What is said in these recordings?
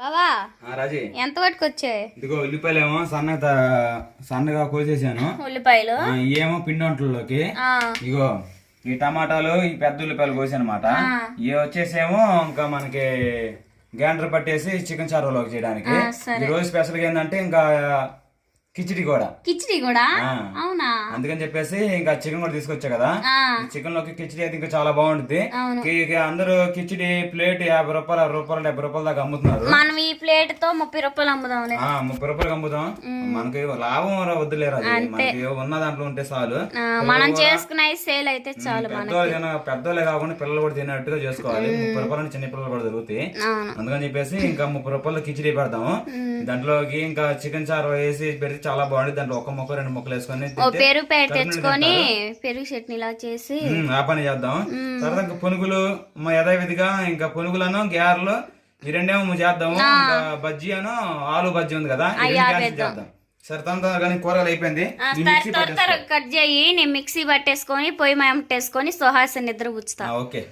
బావా రాజీ. ఎంత పట్టుకొచ్చాయి? ఇదిగో ఉల్లిపాయలేమో సన్నగా త- సన్నగా కోసేసాను. ఉల్లిపాయలు? ఇవేమో పిండి వంటల్లోకి. ఇగో ఈ టమాటాలు ఈ పెద్ద ఉల్లిపాయలు కోసానమాట. ఇవి వచ్చేసేమో ఇంకా మనకి గ్రైండర్ పట్టేసి చికెన్ చారులోకి చేయడానికి. ఈ రోజు స్పెషల్గా ఏంటంటే ఇంకా కిచిడి కూడా. కిచిడి కూడా. అవునా? అందుకని చెప్పేసి ఇంకా చికెన్ కూడా తీసుకొచ్చా కదా? చికెన్లోకి కిచిడి అయితే ఇంకా చాలా బాగుంటుంది. అందరూ కిచిడి ప్లేట్ యాభై రూపాయలు అరవై రూపాయలు డెబ్బై రూపాయల దాకా అమ్ముతున్నారు. మనం ఈ ప్లేట్తో ముప్పై రూపాయలు అమ్ముదాంలే ఆ ముప్పై రూపాయలు అమ్ముదాం. మనకి లాభం వద్దులేరు అది. మనకి ఉన్న దాంట్లో ఉంటే చాలు. మనం చేసుకునే సేల్ అయితే చాలు పెద్దోళ్ళు కాకుండా పిల్లలు కూడా తినేట్టుగా చేసుకోవాలి. ముప్పై రూపాయలు చిన్న పిల్లలు కూడా దొరుకుతాయి. అందుకని చెప్పేసి ఇంకా ముప్పై రూపాయలు కిచిడి పెడతాము దాంట్లోకి ఇంకా చికెన్ చారు వేసి పెడితే చాలా బాగుంటుంది దాంట్లో ఒక ముక్క రెండు ముక్కలు వేసుకొని పెరుగు తెచ్చుకొని పెరుగు చట్నీ ఇలా చేసి ఆ పని చేద్దాం. తర్వాత ఇంకా పునుగులు మా యథావిధిగా ఇంకా పునుగులను గ్యారెలు ఈ రెండేమో చేద్దాము. బజ్జీ అను ఆలు బజ్జీ ఉంది కదా చేద్దాం. సరే కూరగాయలు అయిపోయింది. కట్ చేయి నేను మిక్సీ పట్టేసుకొని పొయ్యి మేమట్టేసుకొని సుహాసిని నిద్ర పుచ్చుతా. ఆ, ఓకే.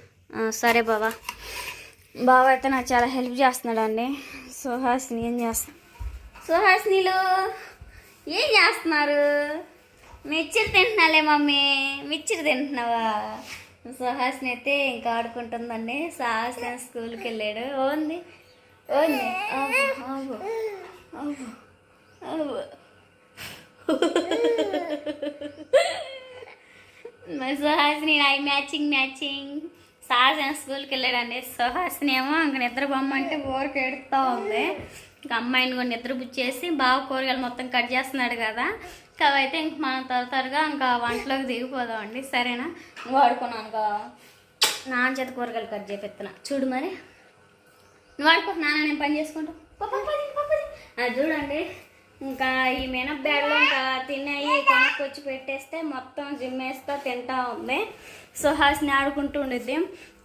సరే బాబా బాబా అయితే నాకు చాలా హెల్ప్ చేస్తున్నాడు అండి సుహాసిని ఏం చేస్తా? సుహాసినిలు! ఏం చేస్తున్నారు? Mixture తింటున్నాలే mummy. మిక్చర్ తింటున్నావా? సుహాసిని అయితే ఇంకా ఆడుకుంటుందండి. సుహాసిని స్కూల్కి వెళ్ళాడు. ఓంది ఓంది మరి సుహాసిని ఐ మ్యాచింగ్ మ్యాచింగ్ సాహసన స్కూల్కి వెళ్ళాడండి సుహాసిని ఏమో ఇంక నిద్ర బొమ్మ అంటే బోర్ ఎడుతూ ఉంది. ఇంకా అమ్మాయిని కూడా నిద్ర బుచ్చేసి బాగా కూరగాయలు మొత్తం కట్ చేస్తున్నాడు కదా. అవైతే ఇంక మనం త్వర త్వరగా ఇంకా వంటలోకి దిగిపోదామండి. సరేనా? వాడుకున్నాను ఇంకా నాన్న చేత కూరగాయలు కట్ చేపిస్తున్నా చూడు మరి. నువ్వు ఆడుకో నాన్న నేను పని చేసుకుంటా. అది చూడండి. ఇంకా ఈ మినప్పాడలో ఇంకా తిన్నాయి. కొనుక్కొచ్చి పెట్టేస్తే మొత్తం జిమ్మేస్తా తింటా ఉంది. సుహాస్ని ఆడుకుంటూ ఉండిద్ది.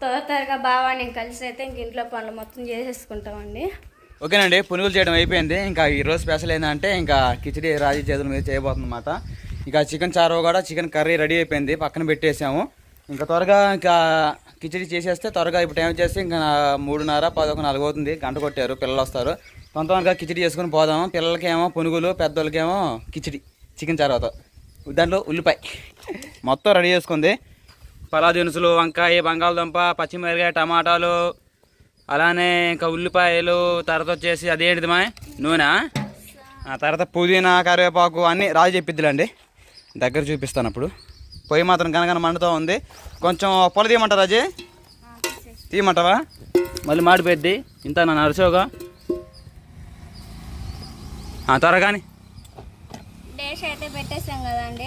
త్వర త్వరగా బావా నేను కలిసి అయితే ఇంక ఇంట్లో పనులు మొత్తం చేసేసుకుంటామండి. ఓకేనండి పునుగులు చేయడం అయిపోయింది. ఇంకా ఈరోజు స్పెషల్ ఏంటంటే ఇంకా కిచిడి రాజీ చేతుల మీద చేయబోతుంది అనమాట ఇంకా చికెన్ చారో కూడా చికెన్ కర్రీ రెడీ అయిపోయింది పక్కన పెట్టేసాము. ఇంకా త్వరగా ఇంకా కిచిడి చేసేస్తే త్వరగా ఇప్పుడు టైం చేస్తే ఇంకా మూడున్నర పదొక నాలుగు అవుతుంది. గంట కొట్టారు పిల్లలు వస్తారు. తొందరగా కిచిడి చేసుకుని పోదాము పిల్లలకేమో పునుగులు పెద్దోళ్ళకేమో కిచిడి చికెన్ చారుతో దాంట్లో ఉల్లిపాయ. మొత్తం రెడీ చేసుకుంది. పలా దినుసులు వంకాయ బంగాళదుంప పచ్చిమిరకాయ టమాటాలు అలానే ఇంకా ఉల్లిపాయలు తర్వాత వచ్చేసి అదేంటిది మా నూనె ఆ? తర్వాత పుదీనా కరివేపాకు అన్నీ రాజు చెప్పిద్దిలేండి. దగ్గర చూపిస్తాను అప్పుడు. పొయ్యి మాత్రం కనకన మండుతూ ఉంది. కొంచెం పొల తీయమంటారా రాజీ? తీయమంటావా? మళ్ళీ మాడిపోద్ది ఇంత నా నరసోగా. త్వరగాని. డేష్ అయితే పెట్టేసాం కదండి.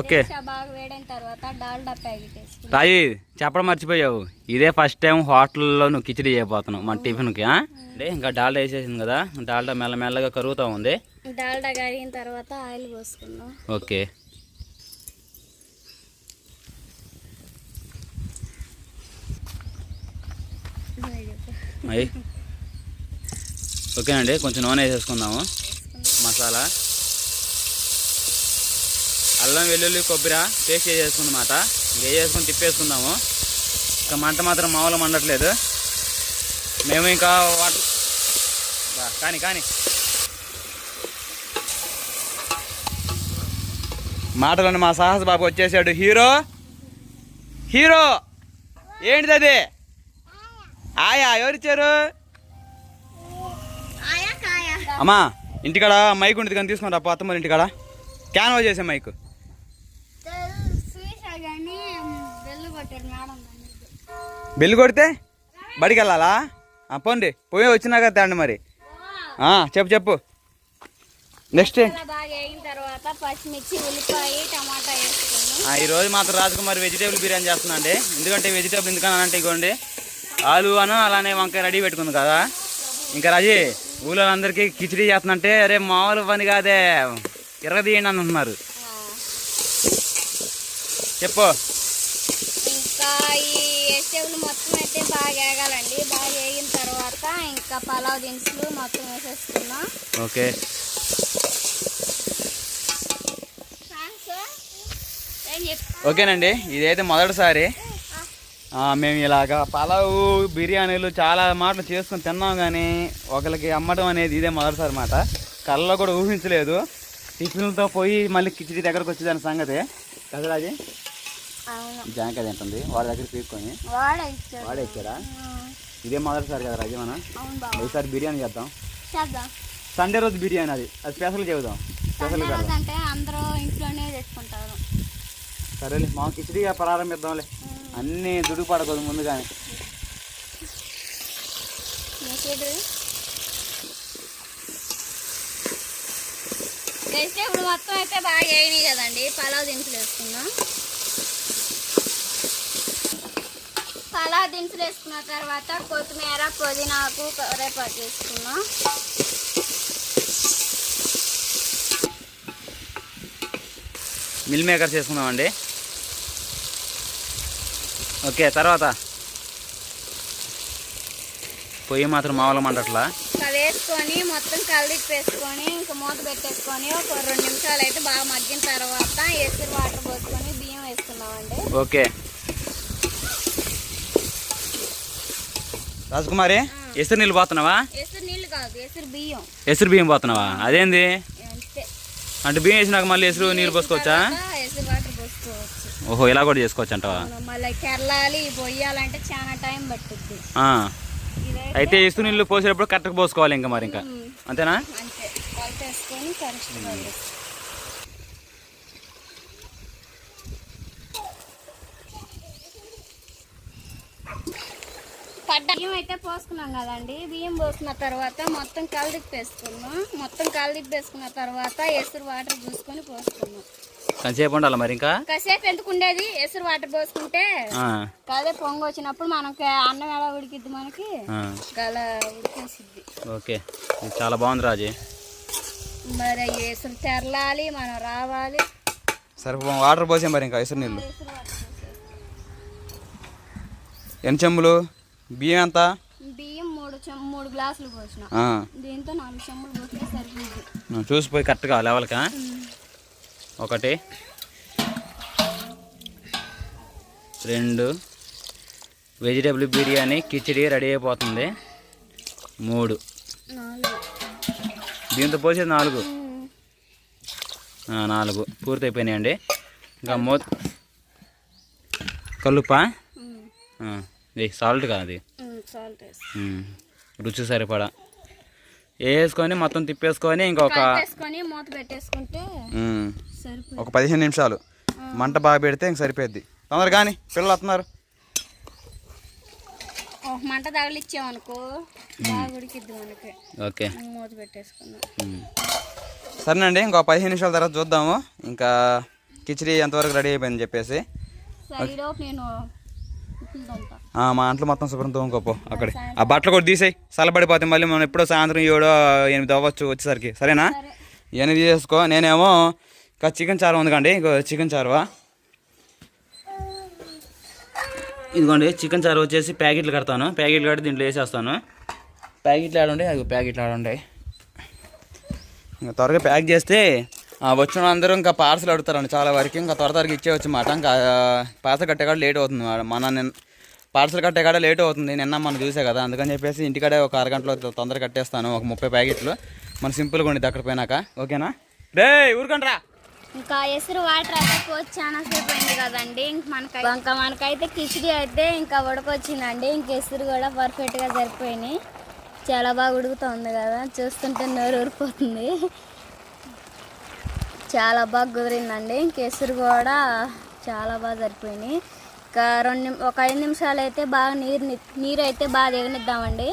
ఓకే. బాగా వేడైన తర్వాత డాల్డా ప్యాకెట్ వేసుకున్నాం రాయి చెప్పడం మర్చిపోయావు. ఇదే ఫస్ట్ టైం హోటల్లో నువ్వు కిచిడి చేయబోతున్నావు మన టిఫిన్కి? అంటే ఇంకా డాల్డా వేసేసింది కదా డాల్డా మెల్లమెల్లగా కరుగుతూ ఉంది. డాల్డా కరిగిన తర్వాత ఆయిల్ పోసుకున్నాం ఓకే. అయ్యి. ఓకేనండి కొంచెం నూనె వేసేసుకుందాము. మసాలా. అల్లం వెల్లుల్లి కొబ్బరి పేస్ట్ వేసేసుకుందన్నమాట ఇంకా వేసుకొని తిప్పేసుకుందాము. ఇంకా మంట మాత్రం మామూలు మండట్లేదు. మేము ఇంకా వాటర్ కానీ కానీ. మాటలోని మా సాహస బాబు వచ్చేసాడు. హీరో! హీరో! ఏంటిది అది? ఆయా ఎవరిచ్చారు అమ్మా ఇంటికాడ మైక్ ఉంటుంది కానీ తీసుకుంటా అప్ప అత్తమ్మ ఇంటికాడ. క్యాన్వా చేసే మైక్. బెల్లు కొడితే బడికి వెళ్ళాలా పోండి. పోయి వచ్చినాక తేండి మరి. చెప్పు చెప్పు. నెక్స్ట్ ఇలా బాగా వేగిన తర్వాత పచ్చిమిర్చి ఉల్లిపాయ టమాటా వేసుకున్నాం ఆ, ఈ రోజు మాత్రం రాజకుమారి వెజిటేబుల్ బిర్యానీ చేస్తున్నా అండి. ఎందుకంటే వెజిటేబుల్ ఎందుకని అంటే ఇగోండి ఆలు అను అలానే వంకాయ రెడీ పెట్టుకుంది కదా. ఇంకా రాజీ ఊళ్ళో అందరికీ కిచిడి చేస్తున్నంటే అరే మామూలు పని కాదే. ఇరగదీయండి అని అంటున్నారు. చెప్పు. వెజిటేబుల్ మొత్తం అయితే బాగా వేగాలండి బాగా వేగిన తర్వాత ఇంకా పలావ్ దినుసులు మొత్తం వేసేసుకున్నాం ఓకే. ఓకేనండి. ఇదైతే మొదటిసారి. మేము ఇలాగా పలావు బిర్యానీలు చాలా మాటలు చేసుకొని తిన్నాం కానీ ఒకరికి అమ్మడం అనేది ఇదే మొదటిసారి మాట కళ్ళలో కూడా ఊహించలేదు. టిఫిన్లతో పోయి మళ్ళీ కిచిడి దగ్గరకు వచ్చేదాని సంగతి. కదా జాంకాయ తింటుంది. వాళ్ళ దగ్గర తీసుకొని వాడే వాడే ఇచ్చాడా? ఇదే మొదటిసారి కదా రాజీ మనం? ఈసారి బిర్యానీ చేద్దాం. సండే రోజు బిర్యానీ అది. అది స్పెషల్ చెబుదాం. స్పెషల్ అంటే అందరూ ఇంట్లోనే తెచ్చుకుంటారు. సరేలే మా కిచిడిగా ప్రారంభిద్దాంలే. అన్నీ దుడుకు పడకూడదు ముందుగానే ఇప్పుడు మొత్తం అయితే బాగా వేయినాయి కదండి. పలావ్ దినుసులు వేసుకుందాం. పలావ్ దినుసులు వేసుకున్న తర్వాత కొత్తిమీర పుదీనాకు కరేపాకు వేసుకున్నాం. మిల్ మేకర్ చేసుకుందామండి ఓకే తర్వాత. పొయ్యి మాత్రం మామూలు మంటట్లా ఇంకా వేసుకొని మొత్తం కలిపి వేసుకొని ఇంకా మూత పెట్టేసుకొని ఒక రెండు నిమిషాలు అయితే బాగా మగ్గిన తర్వాత ఎసురు వాటర్ పోసుకొని బియ్యం వేసుకున్నామండి ఓకే. రాజకుమారి ఎసురు నీళ్ళు పోతున్నావా? ఎసురు బియ్యం. పోతున్నావా? అదేంది? అంటే బియ్యం వేసినాక మళ్ళీ ఎసురు నీళ్ళు పోసుకోవచ్చా? ఓహో ఇలా కూడా చేసుకోవచ్చు అంటవా అయితే ఎసురు నీళ్ళు పోసేటప్పుడు కరెక్ట్గా పోసుకోవాలి ఇంకా మరి ఇంకా. అంతేనా అంతే కొలత వేసుకొని కరెక్ట్గా వేసుకో. పడ్డ బియ్యం అయితే పోసుకున్నాం కదండి. బియ్యం పోసుకున్న తర్వాత మొత్తం కలిదిప్పి వేసుకున్నాం మొత్తం కలిదిప్పి వేసుకున్న తర్వాత ఎసురు వాటర్ చూసుకొని పోసుకున్నాం. కొంతసేపు ఉండాలి మరి ఇంకా? కాసేపు ఎందుకు ఉండేది? ఎసురు వాటర్ పోసుకుంటే ఆ, కాదే పొంగు వచ్చినప్పుడు మనకి అన్నం ఎలా ఉడికిద్ది మనకి? ఆ. అలా ఉడికేసిద్ది. ఓకే. చాలా బాగుంది రాజీ. మరి ఎసురు తెరలాలి మనం రావాలి. సరే వాటర్ పోసే మరి ఇంకా ఎసురు నీళ్ళు. ఎసురు వాటర్ పోసేసి. ఎన్ని చెమ్ములు బియ్యం ఎంత? బియ్యం మూడు చెమ్ మూడు గ్లాసులు పోసిన. ఆ, దీంతో నాలుగు చెమ్ములు పోస్తే సరిపోద్ది నువ్వు చూసిపోయి కరెక్ట్గా లెవెల్కా ఒకటి. రెండు. వెజిటేబుల్ బిర్యానీ కిచిడి రెడీ అయిపోతుంది. మూడు. దీంతో పోసేది నాలుగు? నాలుగు. పూర్తి అయిపోయినాయండి ఇంకా మో కలుపా. ఇది సాల్ట్ కాదు అది. రుచి సరిపడా. వేసుకొని మొత్తం తిప్పేసుకొని ఇంకొక మూత పెట్టేసుకుంటే ఒక పదిహేను నిమిషాలు. మంట బాగా పెడితే ఇంక సరిపోద్ది తొందరగా కానీ పిల్లలు వస్తున్నారు. మంట తగిలిచ్చామనుకో ఓకే. మూత పెట్టేసుకున్నాం ఉమ్. సరేనండి ఇంకో పదిహేను నిమిషాల తర్వాత చూద్దాము. ఇంకా కిచిడి ఎంతవరకు రెడీ అయిపోయిందని చెప్పేసి. నేను మా అంట్లో మొత్తం శుభ్రం తోముకోపో అక్కడే. ఆ బట్టలు కూడా తీసేయి చల్లబడిపోతే మళ్ళీ మనం ఎప్పుడో సాయంత్రం ఏడో ఎనిమిది అవ్వచ్చు వచ్చేసరికి. సరేనా? సరే. ఇవన్నీ తీసేసుకో. నేనేమో ఇంకా చికెన్ చారు ఉంది కండి ఇంకో చికెన్ చారువా? ఇదిగోండి చికెన్ చారు వచ్చేసి ప్యాకెట్లు కడతాను. ప్యాకెట్లు కట్టి దీంట్లో వేసేస్తాను. ప్యాకెట్లు ఆడండి అది ప్యాకెట్లు ఆడండి ఇంకా త్వరగా ప్యాక్ చేస్తే వచ్చిన అందరూ ఇంకా పార్సల్ అడుగుతారండి. చాలా వరకు ఇంకా త్వర త్వరగా ఇచ్చేవచ్చు మాట. ఇంకా పార్సల్ కట్టే కాడ లేట్ అవుతుంది మన నిన్న పార్సల్ కట్టే కాడ లేట్ అవుతుంది. నిన్న మనం చూసే కదా. అందుకని చెప్పేసి ఇంటికాడే ఒక అరగంటలో తొందరగా కట్టేస్తాను. ఒక ముప్పై ప్యాకెట్లు. మన సింపుల్గా ఉండేది అక్కడ పోయినాక. ఓకేనా? రే ఊరుకండ్రా. ఇంకా ఎసురు వాటర్ అయితే కోచ్ చాలా సేపు అయింది కదండి. ఇంక మనకి ఇంకా మనకైతే కిచిడి అయితే ఇంకా ఉడకొచ్చిందండి. ఇంక ఎసురు కూడా పర్ఫెక్ట్గా సరిపోయినాయి. చాలా బాగా ఉడుకుతుంది కదా. చూస్తుంటే నోరు ఊరిపోతుంది. చాలా బాగా కుదిరిందండి కేసరి కూడా చాలా బాగా సరిపోయినాయి ఇంకా రెండు ఒక ఐదు నిమిషాలు అయితే బాగా నీరు ని- నీరు అయితే బాగా దిగనిద్దామండి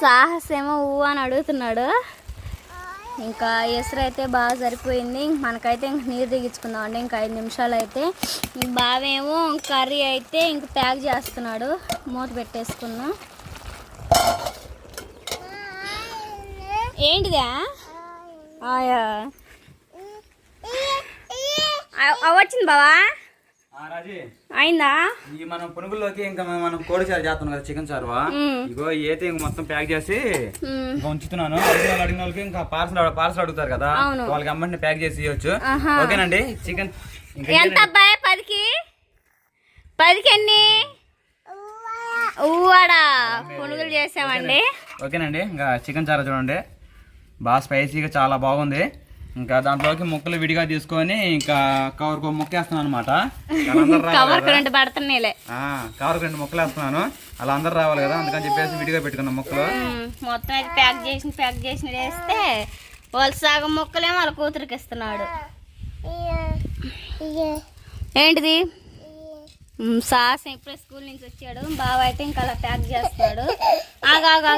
సాహస్ ఏమో ఊ అని అడుగుతున్నాడు ఇంకా ఎసురు అయితే బాగా సరిపోయింది ఇంక మనకైతే ఇంక నీరు దిగించుకుందాం అండి ఇంకా ఐదు నిమిషాలు అయితే ఇంక బావేమో కర్రీ అయితే ఇంక ప్యాక్ చేస్తున్నాడు మూత పెట్టేసుకున్నాం ఏంటిదా ఆయా వచ్చింది బావా? అయిందా? ఈ మనం పునుగుల్లోకి ఇంకా మనం కోడి చారు చేస్తాం కదా చికెన్ చారువా మ్మ్. ఇగో అయితే ఇంక మొత్తం ప్యాక్ చేసి. ఇంకా ఉంచుతున్నాను. అడిగిన వాళ్ళు అడిగిన వాళ్ళకి ఇంకా పార్సల్ పార్సల్ అడుగుతారు కదా. వాళ్ళకి అమ్మంటే ప్యాక్ చేసి ఇవ్వచ్చు. ఓకేనండి చికెన్ ఎంత అబ్బాయి? పదికి? పదికి ఎన్ని ఊవాడా పునుగులు చేసామండి. ఓకేనండి ఇంకా చికెన్ చారు చూడండి. బాగా స్పైసీగా చాలా బాగుంది. ఇంకా దాంట్లోకి ముక్కలు విడిగా తీసుకొని ఇంకా కవర్కు ముక్క వేస్తున్నాను అనమాట కవర్ కరెంట్ పడుతున్నాయిలే. కవర్కు రెండు ముక్కలు వేస్తున్నాను. అలా అందరు రావాలి కదా అందుకని చెప్పేసి విడిగా పెట్టుకున్నాం ముక్కలు. మొత్తం అది ప్యాక్ చేసి ప్యాక్ చేసి వేస్తే వాళ్ళు సగం ముక్కలేమో వాళ్ళ కూతురికి ఇస్తున్నాడు. ఏంటిది? సాస్ ఇప్పుడే స్కూల్ నుంచి వచ్చాడు బావ అయితే ఇంకా అలా ప్యాక్ చేస్తున్నాడు. ఆగా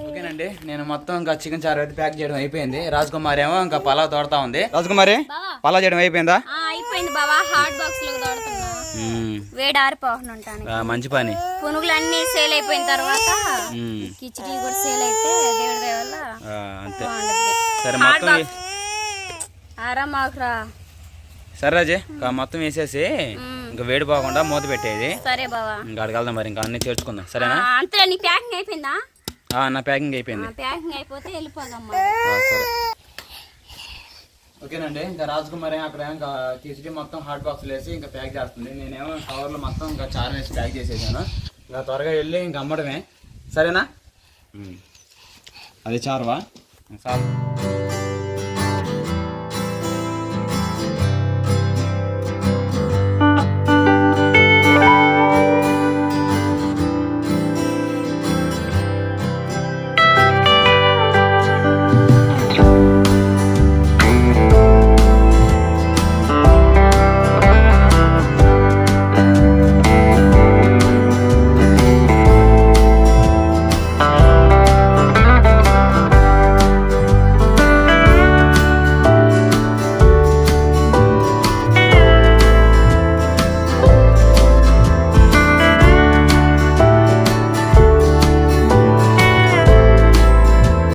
ఓకేనండి నేను మొత్తం ఇంకా చికెన్ చారు అయితే ప్యాక్ చేయడం అయిపోయింది. రాజకుమారి ఏమో ఇంకా పలావ్ తోడుతా ఉంది. రాజకుమారి బావా. పలావ్ చేయడం అయిపోయిందా? ఆ, అయిపోయింది బావా హాట్ బాక్స్లో తోడుతున్నా. వేడి ఆరిపోకుండా ఉంటాను ఆ, మంచి పని. పునుగులు అన్ని సేల్ అయిపోయిన తర్వాత. కిచిడి కూడా సేల్ అయితే దేవుడి వల్ల అంతే. సరే మొత్తం ఆరా మాకురా సరే రాజే మొత్తం వేసేసి. ఇంకా వేడి పోకుండా మూత పెట్టేది. సరే బావా. ఇంకా వెళ్దాం మరి ఇంకా అన్ని చేర్చుకుందాం. సరేనా? ఆ, అంతే నీ ప్యాకింగ్ అయిపోయిందా? నా ప్యాకింగ్ అయిపోయింది. ప్యాకింగ్ అయిపోతే వెళ్ళిపోదమ్మా. సరే. ఓకేనండి ఇంకా రాజకుమారి అక్కడ ఇంకా కిచిడి మొత్తం హాట్ బాక్స్ వేసి ఇంకా ప్యాక్ చేస్తుంది. నేనేమో కవర్లో మొత్తం ఇంకా చారు వేసి ప్యాక్ చేసేసాను. ఇంకా త్వరగా వెళ్ళి ఇంకా అమ్మడమే. సరేనా. అది చారువా? చాలు.